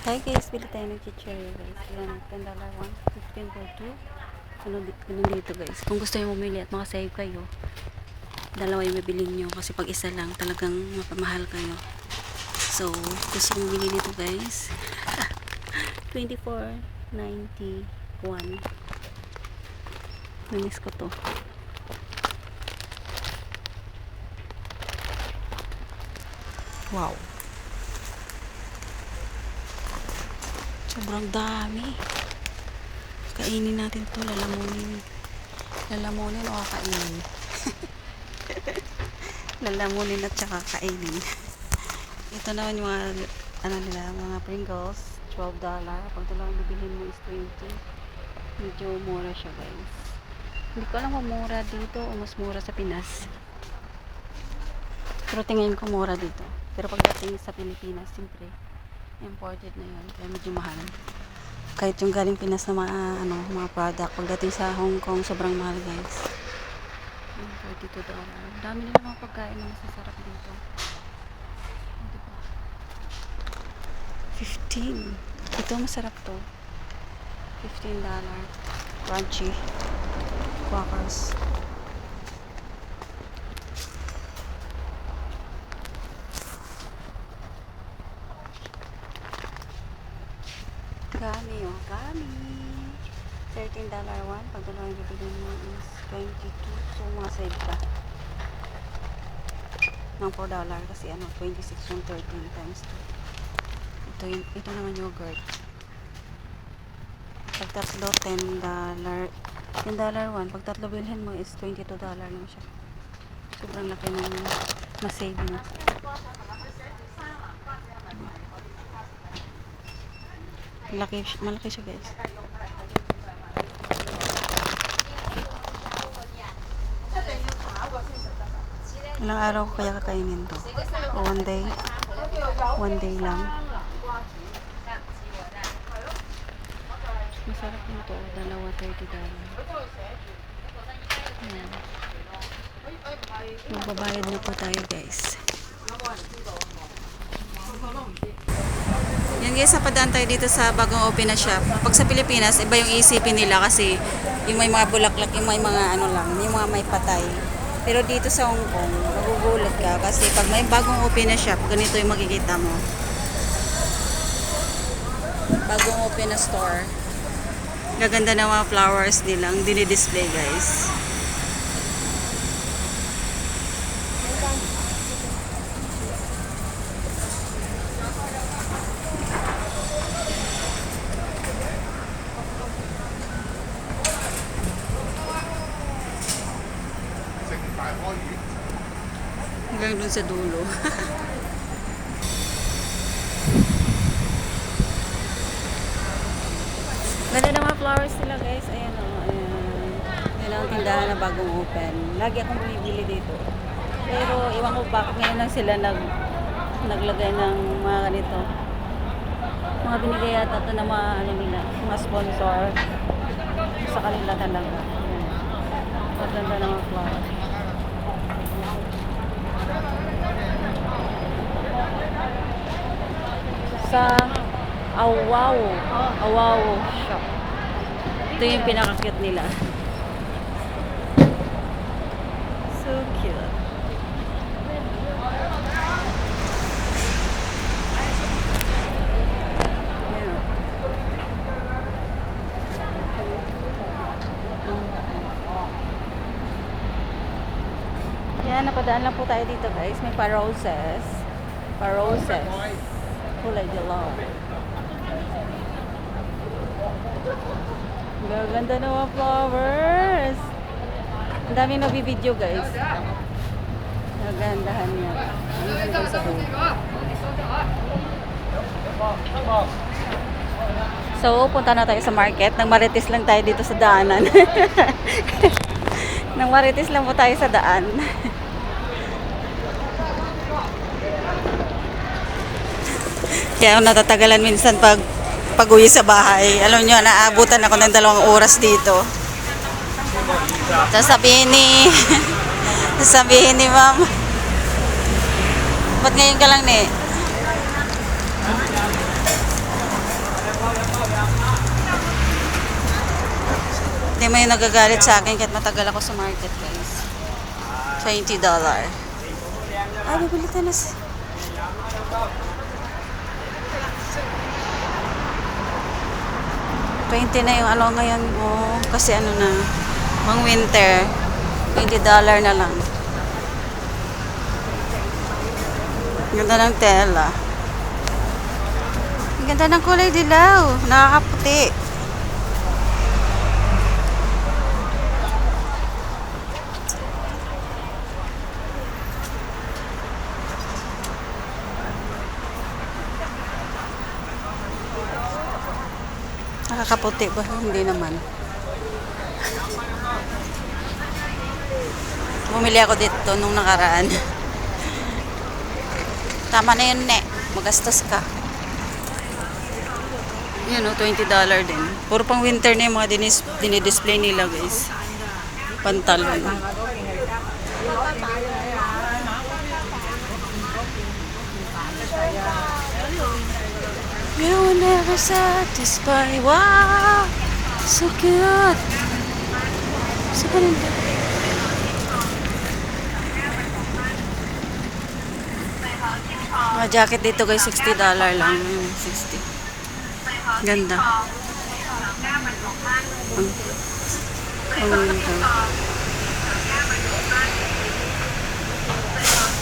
Hi guys, bili tayo ng chichirya guys. Yan, $10 one, 15 for 2. Ano, di- ganun dito guys. Kung gusto nyo bumili at makasave kayo, dalawa yung mabili nyo kasi pag isa lang talagang mapamahal kayo. So, gusto kong bumili nito guys. 24.91. Namiss ko to. Wow. Sobrang dami. Kainin natin to, lalamunin. Lalamunin o kakainin. lalamunin at saka kainin. Ito naman yung mga, ano nila, mga Pringles. $12. Pag dalawang bibilhin mo is 20. Medyo mura siya guys. Hindi ko alam kung mura dito o mas mura sa Pinas. Pero tingin ko mura dito. Pero pagdating sa Pilipinas, siyempre, imported na yun. Kaya medyo mahal. Kahit yung galing Pinas na mga, ano, mga product, pagdating sa Hong Kong, sobrang mahal guys. Yung $42. Dami nila mga pagkain na masasarap dito. O, diba? 15. Ito masarap to. $15. Crunchy. Quackers. Gami oh, gami. $13 one. Pag dalawang bibili mo is 22. So, mga save ka. Ng $4 kasi ano, 26 yung 13 times 2. Ito, yung, ito naman yogurt. Pag tatlo, $10. $10 one. Pag tatlo bilhin mo is $22 naman siya. Sobrang laki ng na-save mo. Malaki, malaki siya guys. Ilang araw ko kaya kakainin to? O one day? One day lang. Masarap yung to. Dalawa, 30 dollar. Ayan. Magbabayad na po tayo guys. Yan guys, napadaan tayo dito sa bagong open na shop. Pag sa Pilipinas, iba yung isipin nila kasi yung may mga bulaklak, yung may mga ano lang, yung mga may patay. Pero dito sa Hong Kong, magugulat ka kasi pag may bagong open na shop, ganito yung makikita mo. Bagong open na store. Gaganda ng mga flowers nilang dinidisplay guys. Hanggang dun sa dulo. Ganda ng mga flowers nila guys. Ayan o. ayan. Yan ang tindahan na bagong open. Lagi akong bumibili dito. Pero iwan ko bakit ngayon lang sila nag, naglagay ng mga ganito. Mga binigay yata ito ng mga, ano nila, mga sponsor. Sa kanila talaga. Maganda ng mga flowers. Sa Awaw. Awaw shop. Ito yung pinaka-cute nila. So cute. Yan, napadaan lang po tayo dito guys. May pa-roses. Pa-roses. Kulay dilaw. Gaganda ng mga flowers. Ang dami nabibideo guys. Nagandahan niya. Ang ganda sa. So, punta na tayo sa market. Nang marites lang tayo dito sa daanan. Nang marites lang po tayo sa daan. Kaya ako natatagalan minsan pag pag-uwi sa bahay. Alam nyo, naabutan ako ng dalawang oras dito. Sasabihin ni... sasabihin ni ma'am. Ba't ngayon ka lang ni? Hindi mo yung nagagalit sa akin kahit matagal ako sa market guys. $20. Ay, bibili tayo na sa... 20 na yung alo ngayon. Oh, kasi ano na, pang winter, 20 dollar na lang. Ganda ng tela. Ganda ng kulay dilaw. Nakakaputi. Nakakaputi ba? Hindi naman. Bumili ako dito nung nakaraan. Tama na yun, ne. Magastos ka. Yun, no, $20 din. Puro pang winter na yung mga dinis, dinidisplay nila, guys. Pantalon. You will never satisfy. Wow! So cute! So ganda. Mga jacket dito guys, $60 lang. Yun, 60. Ganda. Ang, ang ganda.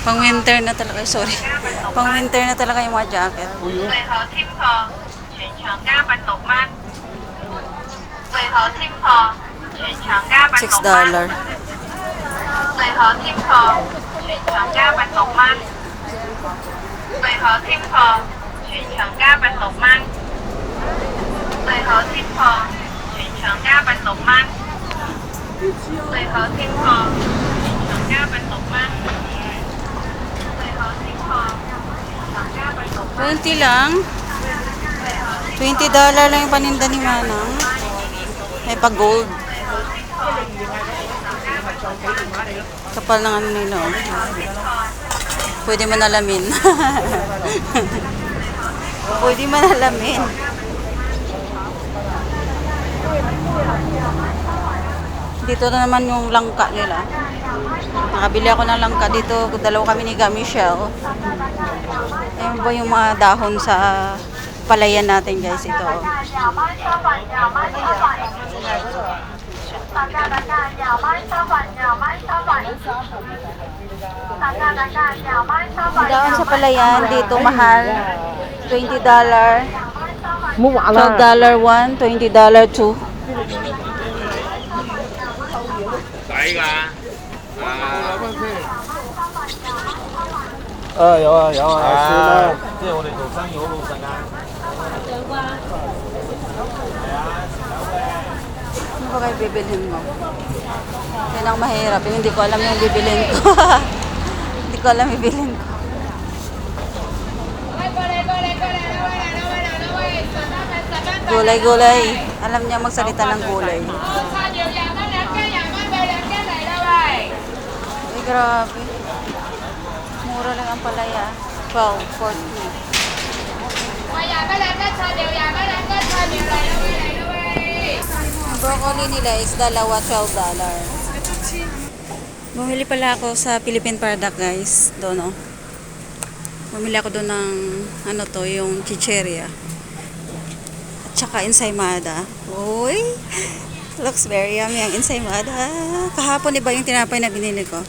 Pang winter na talaga, sorry. Pang winter na talaga yung mga jacket. Six dollar. Thank you. 20 lang. 20 dollar lang yung paninda ni Manang. May pa gold. Kapal ng ano nila. oh. Pwede manalamin. Pwede manalamin. Dito na naman yung langka nila. Nakabili ako ng langka dito. Dalawa kami ni Ga Michelle. Ayun ba yung mga dahon sa palayan natin guys ito. oh. 廿蚊收份，廿蚊收份。大家大家廿蚊收份，廿蚊收份。大家大家廿蚊收份。 Dahon sa palayan dito mahal. $20 dollar, 唔好玩 $12 啦！ dollar one, $20 dollar two. 抵㗎。啊， 啊有啊有啊，算啦。即系我哋做生意好老实㗎。 Ano ba kayo bibilhin mo? Yan ang mahirap. Yung hindi ko alam yung bibilhin ko. hindi ko alam yung bibilhin ko. Gulay-gulay. Alam niya magsalita ng gulay. Ay, grabe. Mura lang ang palaya. 12, 14. Ang broccoli nila is dalawa, 12 dollar. Bumili pala ako sa Philippine product guys. Doon oh. Bumili ako doon ng ano to, yung chicheria. At saka ensaymada. Uy! Looks very yummy ang ensaymada. Kahapon iba yung tinapay na binili ko.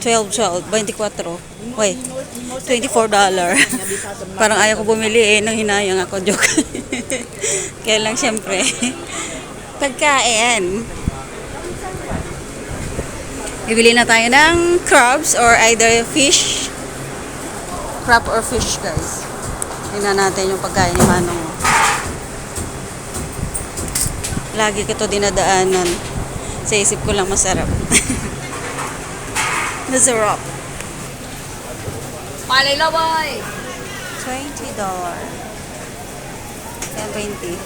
12, 12, 24. Wait, 24 dollar. Parang ayaw ko bumili eh, nang hinayang ako. Joke. Kaya lang syempre. Pagkain. Bibili na tayo ng crabs or either fish. Crab or fish, guys. Tingnan natin yung pagkain ni Manong. Lagi ko to dinadaanan. Sa isip ko lang masarap. Miserable. Bài này lâu ơi. 20 dollar. 20.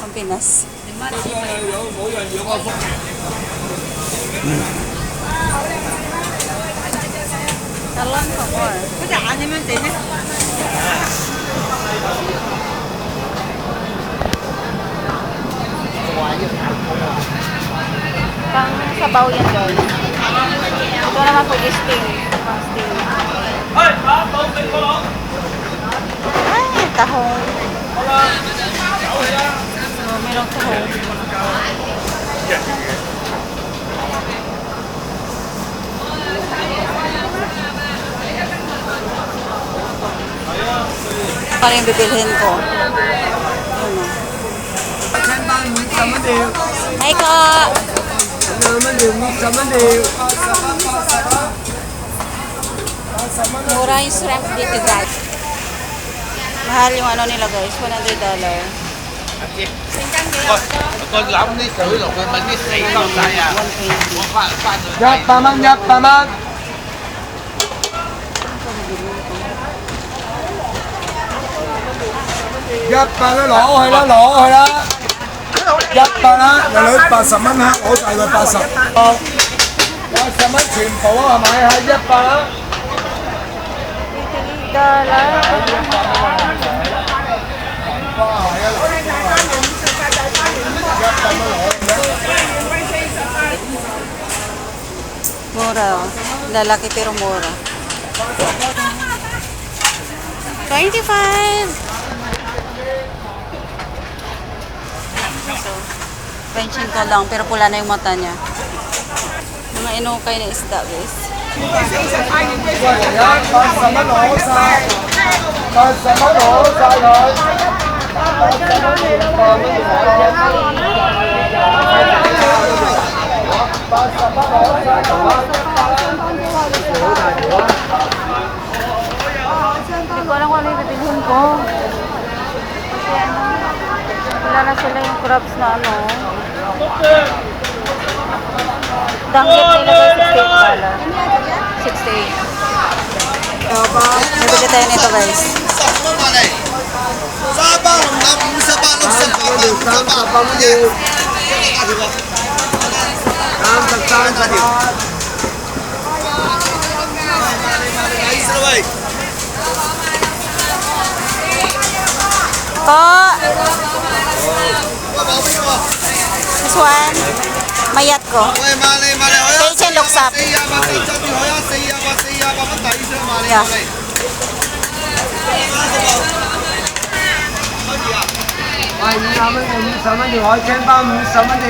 Không kì nas. Cả lắm không rồi. Cái trả như mình tính Vâng, sao bao nhiêu? Wala na po gisting. Eh. Fasting. Ay, tahong. So, oh, merong tahong. Ano yung bibilhin ko? Ano? Hi, Ko! Hello, Maliw. Maliw. Mura yung shrimp dito guys. Mahal yung ano nila guys, $100. Con lỏng đi sửa rồi quên bánh đi xay không tại à 120. Có khoan khoan rồi 一百蚊，一百蚊。一百啦，攞去啦，攞去啦！一百啦，女女八十蚊克，攞晒佢八十。八十蚊全部啊，系咪？系一百 啦。Mura oh. Lalaki pero mura. 25! So, pension ko lang pero pula na yung mata niya. Mga inukay na isda guys. Ayan, pagsama sa... Pagsama no sa ayan. Pagsama sa ayan. Pagsama sa Danggit nila daw 68 dollars. 68. Tapos, nabili tayo nito guys. Sabang, sabalog sa sabang, sabang, Po! Po! 喂冇边喎？ This one, mayat ko. 喂买你买你我一 Kitchen looks up. 四廿八四十条我一四廿八四廿八蚊抵上买你 Yeah. 买你。系五十蚊定五十蚊条海青包五十蚊条，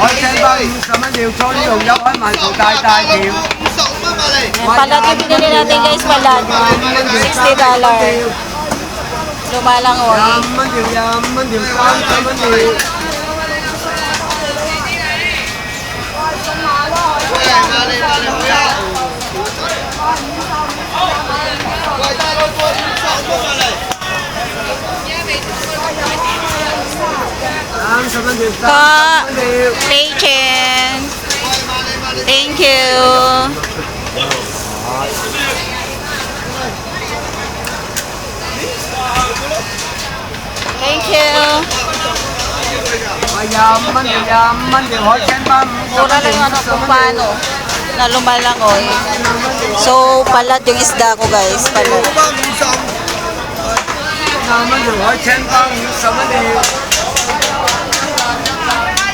海青包五十蚊条，菜呢红油海埋条大大条，五十五蚊买你。 Ayan, palad yung binili natin guys, palad. $60. Lumalangoy. 廿五蚊条，廿五蚊条， 買你。Thank you. Thank you. Mayaman, mayaman, di ho, yan ma'am. So, talagang ano, kung paano na lumalangoy. So, palat yung isda ko, guys. Palat.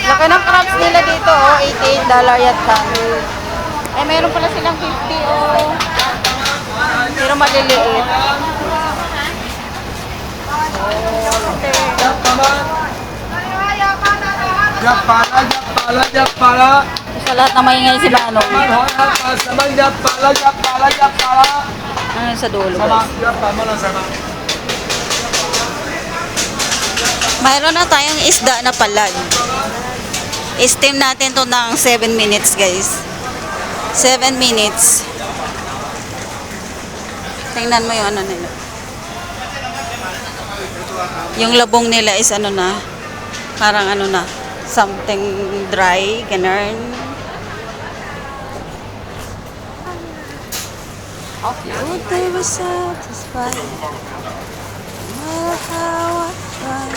Laki ng crabs nila dito, oh. 88 dollar yata. Ay, eh, meron pala silang 50, oh. Pero maliliit. Oh, okay. Japala, Japala, Japala. Sa lahat na maingay sila, ano? Sabang Japala, Japala, Japala. Ano sa dulo, guys? Japala, lang sama. Mayroon na tayong isda na palag. Steam natin to ng 7 minutes, guys. 7 minutes. Tingnan mo yung ano nila. Yung labong nila is ano na, parang ano na, something dry, ganun. Would they be satisfied? No matter how I try.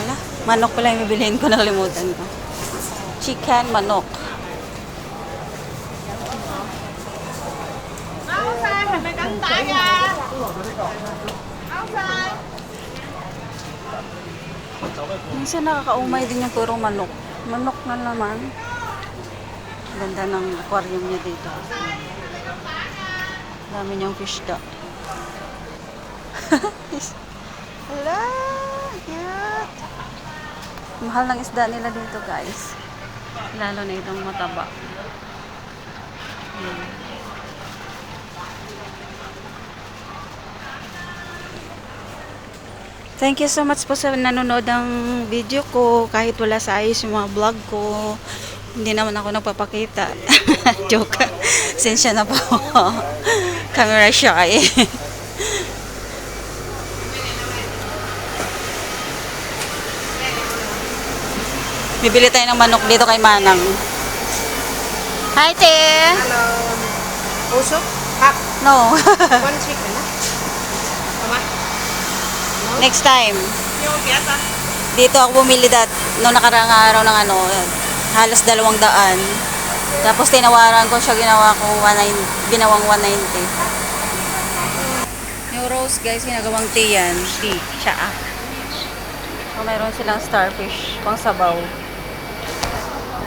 Ala, manok pala yung bibilihin ko, nakalimutan ko. Chicken, manok. Minsan nakakaumay din yung puro manok. Manok na naman. Ganda ng aquarium niya dito. Dami niyang fish da. Hala! Cute! Mahal ng isda nila dito guys. Lalo na itong mataba. Hmm. Thank you so much po sa nanonood ng video ko. Kahit wala sa ayos yung mga vlog ko. Hindi naman ako nagpapakita. Joke. Sensya na po. Camera shy. Bibili tayo ng manok dito kay Manang. Hi, te! Usok? Hak. No. One chicken, ha? Next time. Dito ako bumili dat noong nakaraang araw ng ano, halos dalawang daan. Tapos tinawaran ko siya ginawa ko 19, ginawang 190. Yung rose guys, ginagawang tea yan. Tea, tsaa. So, mayroon silang starfish, pang sabaw.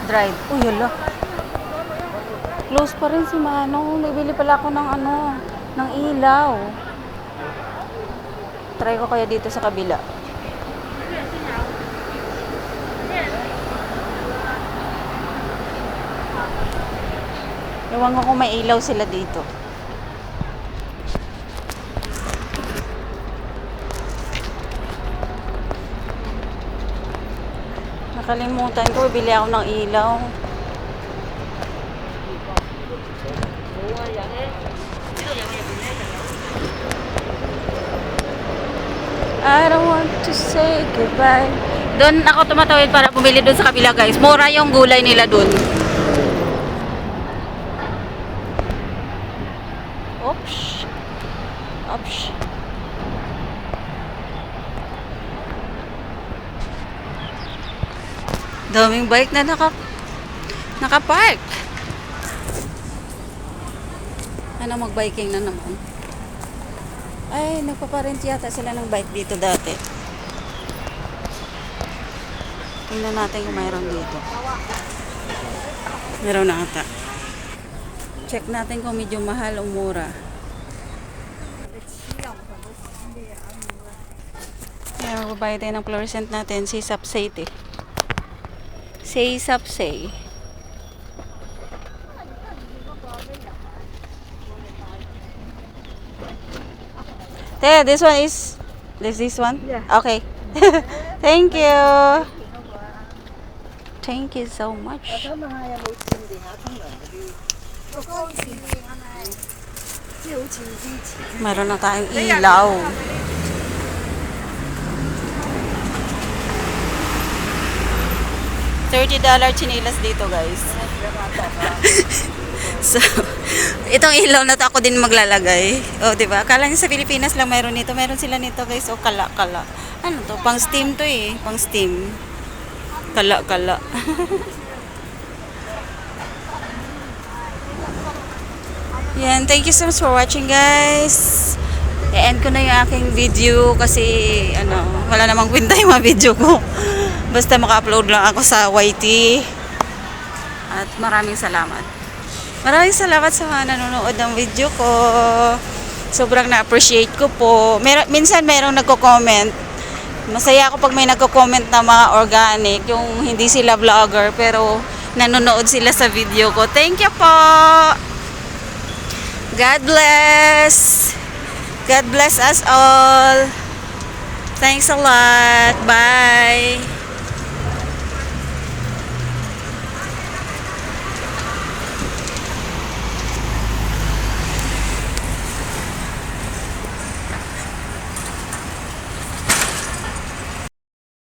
Dried. Uy, yala. Close pa rin si Manong. Nagbili pala ako ng ano, ng ilaw. Try ko kaya dito sa kabila. Ewan ko kung may ilaw sila dito. Nakalimutan ko, bili ako ng ilaw. I don't want to say goodbye. Doon ako tumatawid para bumili doon sa kabila guys. Mura yung gulay nila doon. Oops. Oops. Daming bike na naka nakapark. Ano mag-biking na naman? Ay, nagpaparent yata sila ng bike dito dati. Tingnan natin kung mayroon dito. Meron na ata. Check natin kung medyo mahal o mura. Kaya magbabayad tayo ng fluorescent natin, si Sapsay eh. Say Sapsay. Te, this one is this this one? Yeah. Okay. Thank you. Thank you so much. Meron na tayong ilaw. $30 chinilas dito, guys. so, itong ilaw na to ako din maglalagay. O, di ba? Kala niyo sa Pilipinas lang meron nito. Meron sila nito, guys. O, kala, kala. Ano to? Pang steam to eh. Pang steam. Kala, kala. Yan, thank you so much for watching guys. I-end ko na yung aking video kasi ano, wala namang kwenta yung mga video ko. Basta maka-upload lang ako sa YT. At maraming salamat. Maraming salamat sa mga nanonood ng video ko. Sobrang na-appreciate ko po. Mer minsan merong nagko-comment. Masaya ako pag may nagko-comment na mga organic, yung hindi sila vlogger pero nanonood sila sa video ko. Thank you po! God bless. God bless us all. Thanks a lot. Bye.